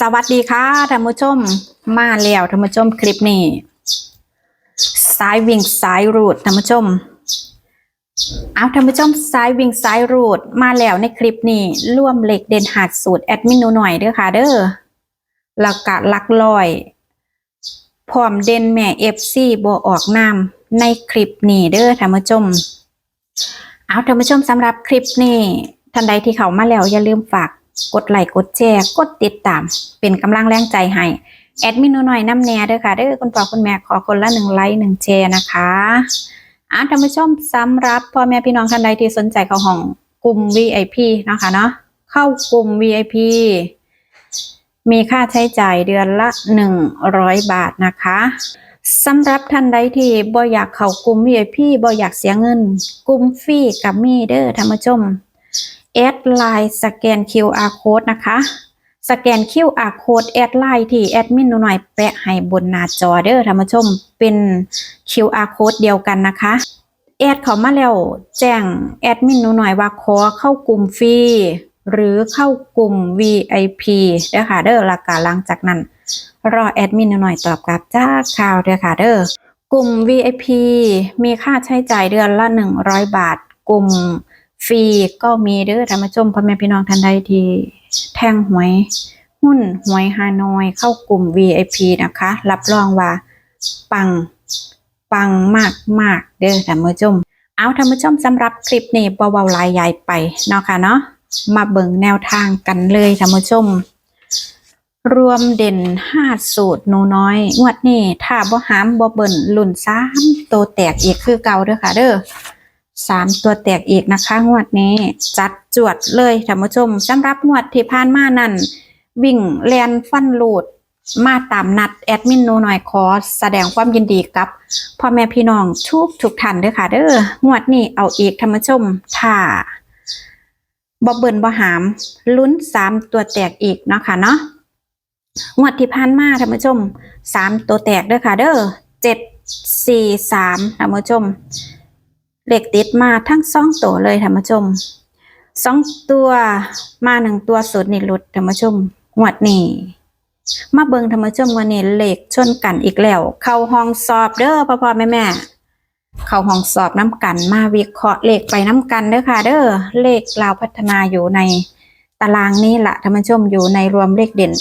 สวัสดีค่ะท่านผู้ชมมาแล้วท่านผู้ชมคลิปนี้สายวิ่งสายรูดท่านผู้ชม เอาท่านผู้ชมสายวิ่งสายรูดมาแล้วในคลิปนี้ร่วมเหล็กเด่นหาดสูตรแอดมินหนูหน่อยเด้อค่ะ เด้อแล้วก็ลักลอยพร้อมเด่นแม่เอฟซีบออกนามในคลิปนี้เด้อท่านผู้ชม เอาท่านผู้ชมสำหรับคลิปนี้ท่านใดที่เข้ามาแล้วอย่าลืมฝาก กดไลค์กดแชร์กดติดตาม เป็นกำลังแรงใจให้แอดมินหน่อยน้ำแน่เด้อค่ะเด้อคุณพ่อคุณแม่ขอคนละหนึ่งไลค์หนึ่งแชร์นะคะอ่าท่านผู้ชมสำหรับพ่อแม่พี่น้องท่านใดที่สนใจเข้าห้องกลุ่ม VIP นะคะเนาะเข้ากลุ่ม VIP มีค่าใช้จ่ายเดือนละ 100 บาทนะคะสำหรับท่านใดที่บ่อยากเข้ากลุ่ม VIP บ่อยากเสียเงิน กลุ่มฟรีกับมีเด้อท่านผู้ชม แอดไลน์สแกน QR code นะคะ สแกน QR code แอดไลน์ที่แอดมินหนูหน่อยแปะให้บนหน้าจอเด้อท่านผู้ชมเป็น QR code เดียวกันนะคะแอดเขามาแล้วแจ้งแอดมินหนูหน่อยว่าขอเข้ากลุ่มฟรีหรือเข้ากลุ่ม VIP เด้อค่ะเด้อแล้วก็หลังจากนั้น รอแอดมินหน่อยตอบกลับจ้าข่าวเด้อค่ะเด้อกลุ่ม VIP มีค่าใช้จ่ายเดือนละ 100 บาท กลุ่ม ฟรีก็มีเด้อท่านผู้ชมพ่อแม่พี่น้องท่านใดที่แท่งหวยหุ้นหวยฮานอยเข้ากลุ่ม VIP นะคะ รับรองว่า ปัง ปังมากมากเด้อท่านผู้ชม เอาท่านผู้ชมสำหรับคลิปนี้เบาๆลายใหญ่ไปเนาะค่ะเนาะมาเบิ่งแนวทางกันเลยท่านผู้ชม รวมเด่นห้าสูตรหนูน้อย งวดนี้ถ้าบ่หามบ่เบิ่นลุ่นซ้ำโตวแตกอีกคือเก่าเด้อค่ะเด้อ สามตัวแตกอีกนะคะ งวดนี้ จัดจวดเลยท่านผู้ชมสำหรับงวดที่ผ่านมานั่น วิ่งแลนฟันหลูดมาตามนัดแอดมินโนหน่อยขอแสดงความยินดีกับพ่อแม่พี่น้องทุกทุกท่านเด้อค่ะเด้องวดนี้เอาอีกท่านผู้ชมถ้าบ่เบิ่นบ่หามลุ้นสามตัวแตกอีกเนาะค่ะเนาะงวดที่ผ่านมาท่านผู้ชมสามตัวแตกเด้อค่ะเด้อเจ็ดสี่สามท่านผู้ชม เหลขติดมาทั้งสองตัวเลยท่านผู้ชมสองตัวมาหนึ่งตัวสุดนี่หลุดท่านผู้ชมงวดนี้มาเบิงท่านผู้ชมวันนี้เหลขชนกันอีกแล้ว เข้าห้องสอบเด้อพ่อพ่อแม่แม่เข้าห้องสอบน้ำกันมาวิเคราะห์เลขไปน้ำกันเด้อค่ะ เด้อเลขลาวพัฒนาอยู่ในตารางนี้ละท่านผู้ชมอยู่ในรวมเลขเด่น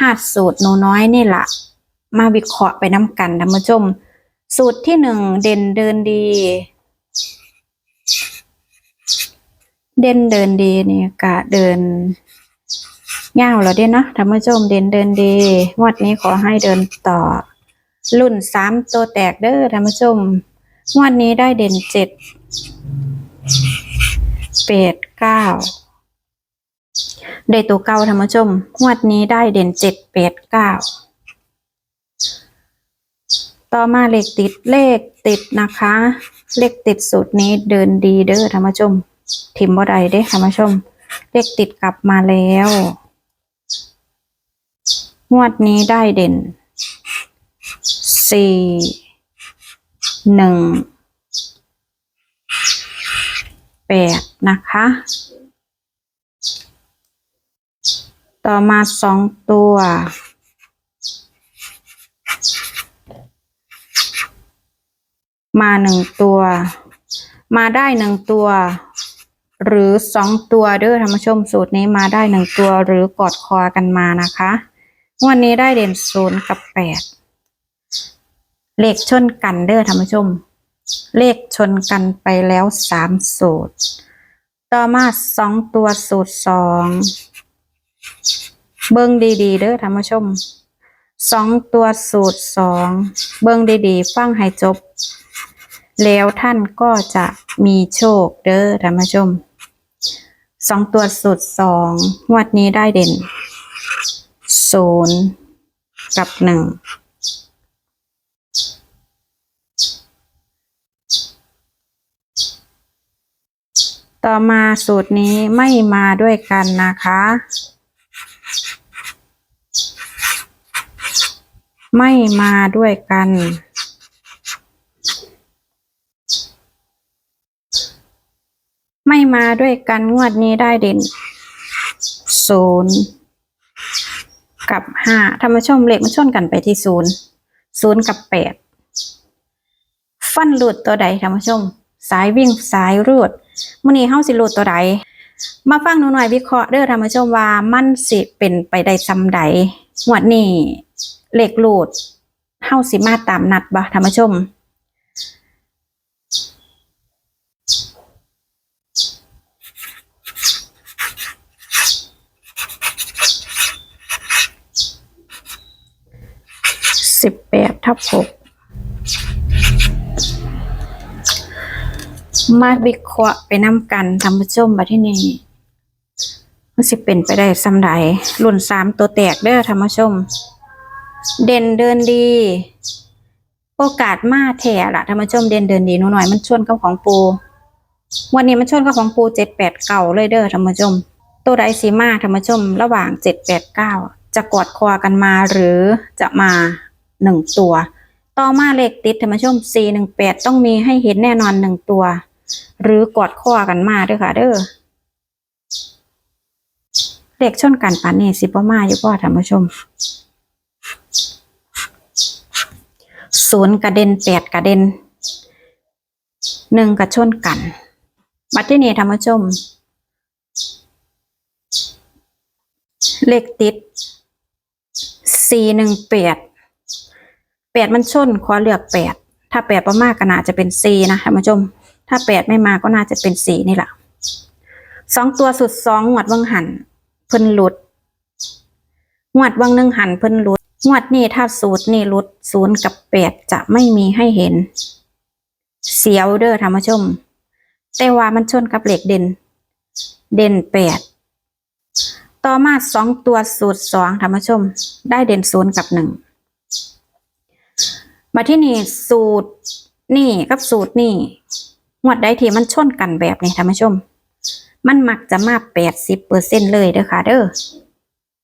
ห้าสูตรโนน้อยนี่ละมาวิเคราะห์ไปน้ำกันท่านผู้ชม สูตรที่หนึ่งเด่นเดินดี เด่นเดินดีเนี่ยกะเดินย่าวแล้วเด้เนาะท่านผู้ชมเด่นเดินดีงวดนี้ขอให้เดินต่อ รุ่นสามตัวแตกเด้อท่านผู้ชมงวดนี้ได้เด่นเจ็ดแปดเก้าได้ตัวเก้าท่านผู้ชมงวดนี้ได้เด่นเจ็ดแปดเก้าต่อมาเลขติดเลขติดนะคะ เลขติดสูตรนี้เดินดีเด้อท่านผู้ชม ทิมบ่ได้เด้ท่านผู้ชม เลขติดกลับมาแล้วงวดนี้ได้เด่นสี่หนึ่งแปดนะคะ ต่อมาสองตัวมาหนึ่งตัว มาได้หนึ่งตัว หรือสองตัวเด้อท่านผู้ชมสูตรนี้มาได้หนึ่งตัวหรือกอดคอกันมานะคะวันนี้ได้เด่นศูนย์กับแปดเลขชนกันเด้อท่านผู้ชม เลขชนกันไปแล้วสามสูตร ต่อมาสองตัวสูตรสองเบิ้งดีๆ เด้อท่านผู้ชมสองตัวสูตรสองเบิ้งดีๆ ฟังให้จบ แล้วท่านก็จะมีโชคเด้อท่านผู้ชม สองตัวสุดสองงวดนี้ได้เด่นศูนย์กับหนึ่งต่อมาสูตรนี้ไม่มาด้วยกันนะคะ ไม่มาด้วยกัน ม่มาด้วยกันงวดนี้ได้เด่นศูนย์กับห้าท่านผู้ชมเลขมันชนกันไปที่ศูนย์ศูนย์กับแปดฟันหลุดตัวใดท่านผู้ชม สายวิ่งสายรูดมื่อนี้เฮาสิหลุดตัวใดมาฟังหนูหน่อยวิเคราะห์เด้อท่านผู้ชมว่ามันสิเป็นไปได้ซำใดงวดนี้เลขหลุดเฮาสิมาตามนัดบ่ท่านผู้ชม สิบแปดทับหกมาวิเคราะห์ไปนำกันท่านผู้ชมบัดที่นี่มันสิเป็นไปได้สำใดรุ่นสามตัวแตกเด้อท่านผู้ชม เด่นเดินดี โอกาสมาแถ่ละท่านผู้ชมเด่นเดินดีหนูหน่อยมันชวนกับของปู วันนี้มันชวนกับของปูเจ็ดแปดเก่าเลยเด้อท่านผู้ชม ตัวใดสีมาท่านผู้ชม ระหว่างเจ็ดแปดเก้าจะกอดคอกันมาหรือจะมา หนึ่งตัว ต่อมาเลขติดท่านผู้ชมสี่หนึ่งแปดต้องมีให้เห็นแน่นอนหนึ่งตัว หรือกอดคอกันมาด้อค่ะ เด้อเลขชนกันปานนี้สิบ่มาอยู่พ่อท่านผู้ชมศูนย์กระเด็นแปดกระเด็นหนึ่งกระชนกันบัดที่นี่ท่านผู้ชม เลขติดสี่หนึ่งแปด แปดมันชนขอเลือกแปดถ้าแปดประมากก็น่าจะเป็นสี่นะท่านผู้ชม ถ้าแปดไม่มาก็น่าจะเป็นสี่นี่แหละสองตัวสุดสองงวดวังหันเพิ่นหลุดงวดวังหนึ่งหันเพิ่นหลุดงวดนี้ถ้าสูตรนี่หลุดศูนย์กับแปดจะไม่มีให้เห็น เสียวเด้อท่านผู้ชม แต่ว่ามันชนกับเหล็กเด่น เด่นแปดต่อมาสองตัวสูตรสองท่านผู้ชม ได้เด่นศูนย์กับหนึ่ง มาที่นี่สูตรนี่กับสูตรนี่งวดใดที่มันชนกันแบบนี้ท่านผู้ชม มันมักจะมาแปดสิบเปอร์เซ็นเลยเด้อค่ะ เด้อ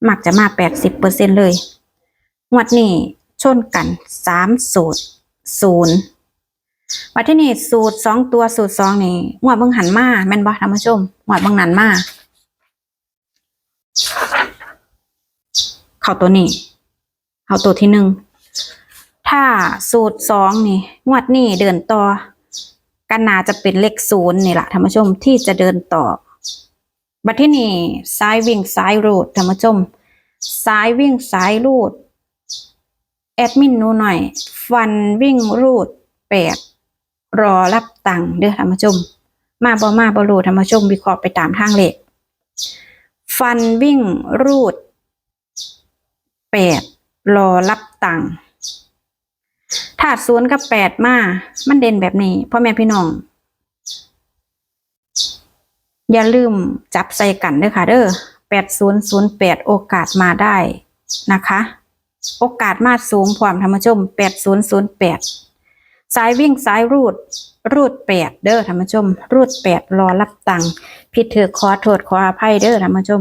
มักจะมาแปดสิบเปอร์เซ็นเลยงวดนี้ชนกันสามสูตรศูนย์มาที่นี่สูตรสองตัวสูตรสองนี่งวดเบิ่งหันมาแม่นบ่ท่านผู้ชมงวดเบิ่งนันมาเข้าตัวนี้เข้าตัวที่หนึ่ง ถ้าสูตรสองนี่งวดนี้เดินต่อกันนาจะเป็นเลขศูนย์นี่แหละท่านผู้ชมที่จะเดินต่อบัดที่นี่ซ้ายวิ่งซ้ายรูดท่านผู้ชมซ้ายวิ่งซ้ายรูดแอดมินนูหน่อย ฟันวิ่งรูดแปดรอรับตังค์เด้อท่านผู้ชม มาบ่มาบ่รู้ท่านผู้ชมวิเคราะห์ไปตามทางเลขฟันวิ่งรูดแปดรอรับตังค์ ถ้าศูนย์กับแปดมา มันเด่นแบบนี้พ่อแม่พี่น้อง อย่าลืมจับใส่กันเด้อค่ะ เด้อแปดศูนย์ศูนย์แปดโอกาสมาได้นะคะ โอกาสมาสูงพร้อมธรรมชมแปดศูนย์ศูนย์แปดสายวิ่งสายรูด รูดแปดเด้อธรรมชม รูดแปดรอรับตังค์ผิดเถือขอโทษขออภัยเด้อธรรมชม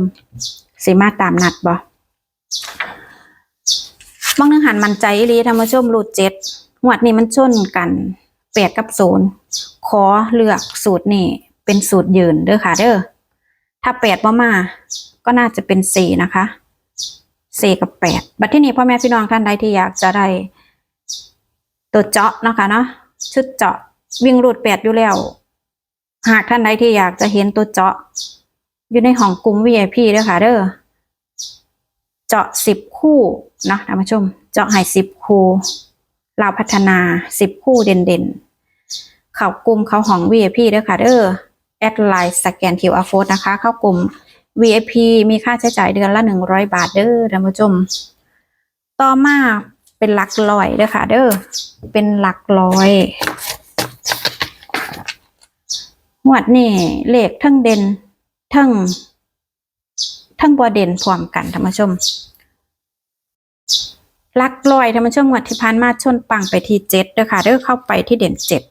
สิมาตามนัดบ่ บางนึงหันมันใจอีหลีธรรมชมรูดเจ็ดงวดนี้มันชนกันแปดกับศูนย์ขอเลือกสูตรนี่เป็นสูตรยืนเด้อค่ะ เด้อถ้าแปดบ่มา ก็น่าจะเป็นสี่นะคะสี่กับแปดบัดที่นี้พ่อแม่พี่น้องท่านใดที่อยากจะได้ตัวเจาะเนาะคะเนาะชุดเจาะวิ่งรูดแปดอยู่แล้ว หากท่านใดที่อยากจะเห็นตัวเจาะ อยู่ในห้องกลุ่ม VIP เด้อค่ะเด้อ เจาะสิบคู่เนาะท่านผู้ชม เจาะให้สิบคู่เราพัฒนาสิบคู่เด่นๆ เข้ากลุ่มเข้าห้อง VIP เด้อค่ะเด้อแอดไลน์สแกน QR code นะคะ เข้ากลุ่ม VIP มีค่าใช้จ่ายเดือนละหนึ่งร้อยบาทเด้อท่านผู้ชม ต่อมาเป็นหลักร้อยเด้อค่ะ เด้อเป็นหลักร้อยหวดนี่เลขทั้งเด่นทั้ง ทั้งบอเด่นพร้อมกันท่านผู้ชมหลักลอยท่านผู้ชมงวดที่ผ่านมาชนปังไปที่เจ็ดเด้อค่ะเด้อเข้าไปที่เด่นเจ็ด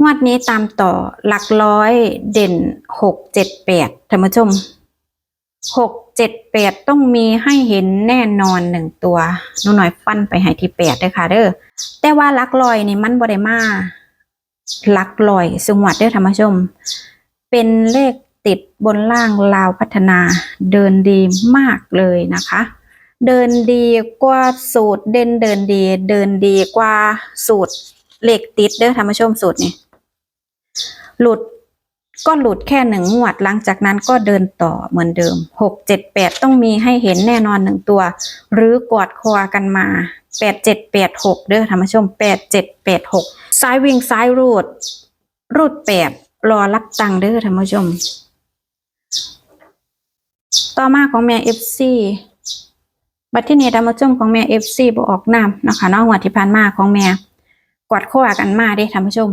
งวดนี้ตามต่อหลักร้อยเด่นหกเจ็ดแปดท่านผู้ชมหกเจ็ดแปดต้องมีให้เห็นแน่นอนหนึ่งตัวหนูหน่อยฟันไปให้ที่แปดเด้อค่ะเด้อแต่ว่าหลักลอยนี่มันบ่ได้มาหลักลอยสงวดเด้อท่านผู้ชม เป็นเลข ติดบนล่างลาวพัฒนาเดินดีมากเลยนะคะ เดินดีกว่าสูตรเด่นเดินดี เดินดีกว่าสูตรเหล็กติดเด้อท่านผู้ชมสูตรนี่หลุดก็หลุดแค่หนึ่งงวดหลังจากนั้นก็เดินต่อเหมือนเดิมหกเจ็ดแปดต้องมีให้เห็นแน่นอนหนึ่งตัว หรือกอดคอกันมาแปดเจ็ดแปดหกเด้อท่านผู้ชมแปดเจ็ดแปดหกซ้ายวิ่งซ้ายรูด รูดแปดรอรับตังค์เด้อท่านผู้ชม ต่อมาของแม่เอฟซีบัตรที่นี่ท่านผู้มของแม่เอฟซีบออกน้ำนะคะนอกวันที่ผ่านมาของแม่กอดข้อกันมาเด้ท่านผู้ชม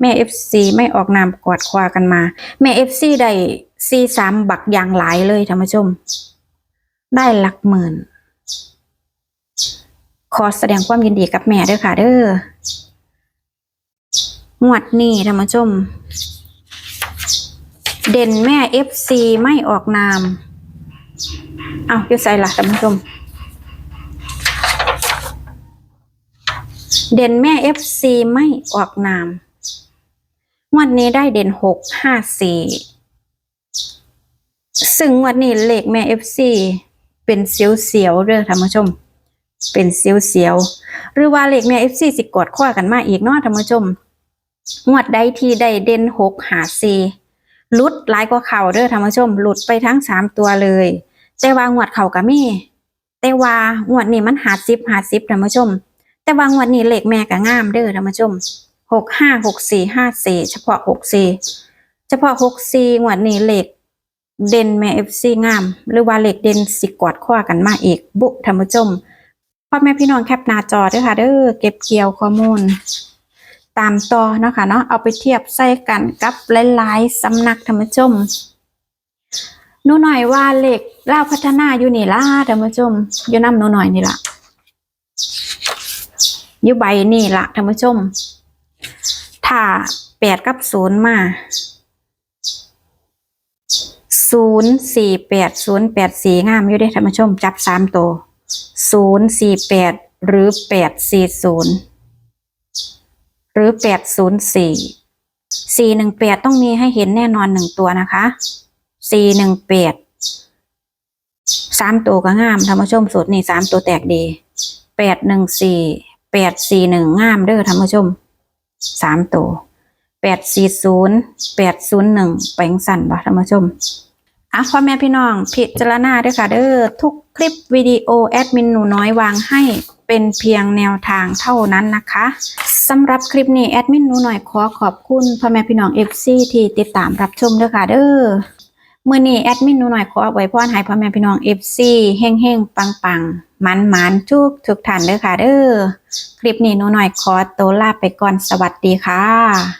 แม่เอฟซีไม่ออกนามกอดคว้ากันมา แม่เอฟซีได้ซีสามบักอย่างหลายเลยท่านผู้ชม ได้หลักหมื่น ขอแสดงความยินดีกับแม่ด้วยค่ะ เด้องวดนี้ท่านผู้ชม เด่นแม่เอฟซีไม่ออกนาม เอาอยู่ใส่ละท่านผู้ชม เด่นแม่เอฟซีไม่ออกนามงวดนี้ได้เด่นหกห้าสี่ซึ่งงวดนี้เลขแม่เอฟซีเป็นเสียวเสียวเด้อท่านผู้ชม เป็นเสียวเสียวหรือว่าเลขแม่เอฟซีสิกดข้อกันมาอีกเนาะท่านผู้ชมงวดใดที่ได้เด่นหกหาสี่ ลุดหลายกว่าเข่าเด้อท่านผู้ชมหลุดไปทั้งสามตัวเลย แต่ว่างวดเข่าก็มีแต่ว่างวดนี้มันหาสิบหาสิบท่านผู้ชม แต่ว่างวดนี้เหลขแม่ก็งามเด้อท่านผู้ชมหกห้าหกสี่ห้าสี่เฉพาะหกสี่เฉพาะหกสี่งวดนี้เหลขเด่นแม่เอฟซีงาม หรือว่าเหลขเด่นสิกอดข้อกันมาอีกบุท่านผู้ชมพ่อแม่พี่น้องแคปหน้าจอด้วยค่ะเด้อเก็บเกี่ยวข้อมูล ตามต่อเนาะคะเนาะเอาไปเทียบใส่กันกับหลายๆสำนักท่านผู้ชมหนูหน่อยว่าเหลขเล่าพัฒนาอยู่นี่ล่ะท่านผู้ชมอยู่น้ำหนูหน่อยนี่ล่ะอยู่ใบนี่ล่ะท่านผู้ชม ถ้าแปดกับศูนย์มาศูนย์สี่แปดศูนย์แปดสี่งามอยู่เด้ท่านผู้ชม จับสามตัวศูนย์สี่แปดหรือแปดสี่ศูนย์ หรือแปดศูนย์สี่สี่หนึ่งแปดต้องมีให้เห็นแน่นอนหนึ่งตัวนะคะสี่หนึ่งแปดสามตัวก็งามท่านผู้ชมสูตรนี่สามตัวแตกดีแปดหนึ่งสี่แปดสี่หนึ่งงามเด้อท่านผู้ชมสามตัวแปดสี่ศูนย์แปดศูนย์หนึ่งแปลงสั่นบ่ท่านผู้ชม อะพ่อแม่พี่น้องพิจารณาด้วยค่ะเด้อทุกคลิปวิดีโอแอดมินหนูน้อยวางให้เป็นเพียงแนวทางเท่านั้นนะคะสำหรับคลิปนี้แอดมินหนูน้อยขอขอบคุณพ่อแม่พี่น้องเอฟซีที่ติดตามรับชมด้วยค่ะเด้อเมื่อนี้แอดมินหนูน้อยขอไว้พรให้พ่อแม่พี่น้องเอฟซีเฮงเฮงปังปังมันมันทุกทุกท่านเด้อค่ะเด้อคลิปนี้หนูหน่อยขอตัวลาไปก่อนสวัสดีค่ะ